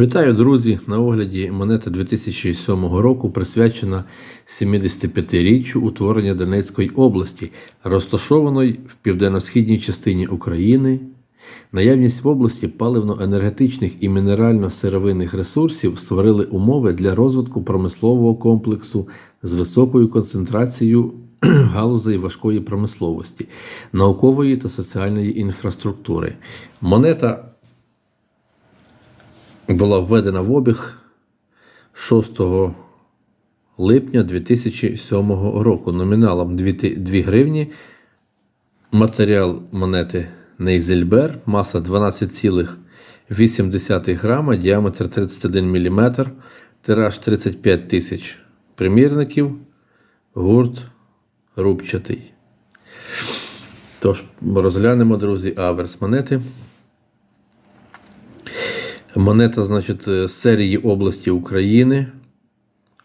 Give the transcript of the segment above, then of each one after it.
Вітаю, друзі! На огляді монета 2007 року присвячена 75-річчю утворення Донецької області, розташованої в південно-східній частині України. Наявність в області паливно-енергетичних і мінерально-сировинних ресурсів створили умови для розвитку промислового комплексу з високою концентрацією галузей важкої промисловості, наукової та соціальної інфраструктури. Монета була введена в обіг 6 липня 2007 року номіналом 2, 2 гривні. Матеріал монети Нейзельбер, маса 12,8 грама, діаметр 31 мм, тираж 35 тисяч примірників, гурт рубчатий. Тож, розглянемо, друзі, аверс монети. Монета, значить, з серії області України.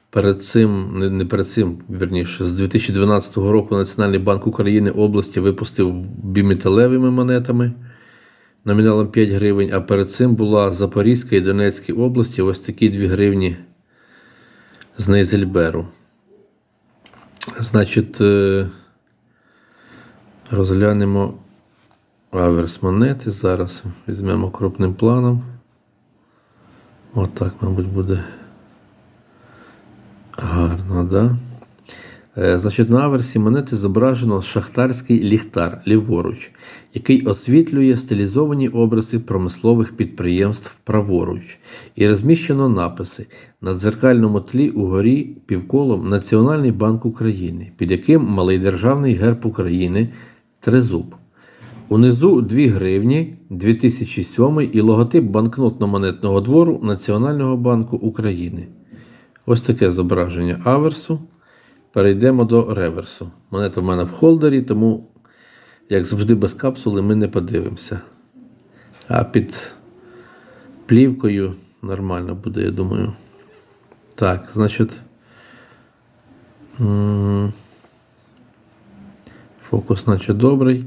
Перед цим, не, не перед цим, вірніше, з 2012 року Національний банк України області випустив біметалевими монетами номіналом 5 гривень, а перед цим була Запорізька і Донецька області ось такі 2 гривні з Нейзельберу. Значить, е, розглянемо аверс монети. Зараз візьмемо крупним планом. Отак, мабуть, буде гарно, да? Е, Значить, на аверсі монети зображено шахтарський ліхтар ліворуч, який освітлює стилізовані образи промислових підприємств праворуч, і розміщено написи на дзеркальному тлі угорі півколом Національний банк України, під яким малий державний герб України Тризуб. Унизу 2 гривні 2007 і логотип банкнотно-монетного двору Національного банку України. Ось таке зображення аверсу. Перейдемо до реверсу. Монета в мене в холдері, тому, як завжди, без капсули ми не подивимося. А під плівкою нормально буде, я думаю. Так, значить. Фокус, наче добрий.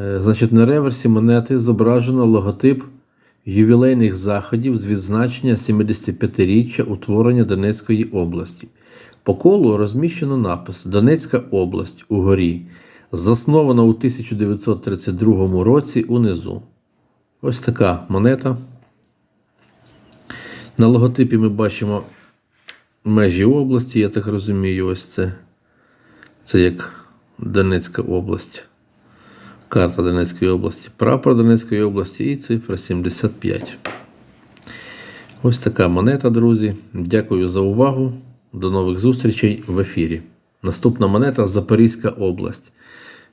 Е, Значить, на реверсі монети зображено логотип ювілейних заходів з відзначення 75-річчя утворення Донецької області. По колу розміщено напис Донецька область угорі, заснована у 1932 році унизу. Ось така монета. На логотипі ми бачимо межі області, я так розумію, ось це. Це як Донецька область. Карта Донецької області, прапор Донецької області і цифра 75. Ось така монета, друзі. Дякую за увагу. До нових зустрічей в ефірі. Наступна монета Запорізька область.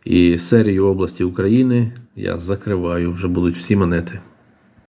І серію області України я закриваю. Вже будуть всі монети.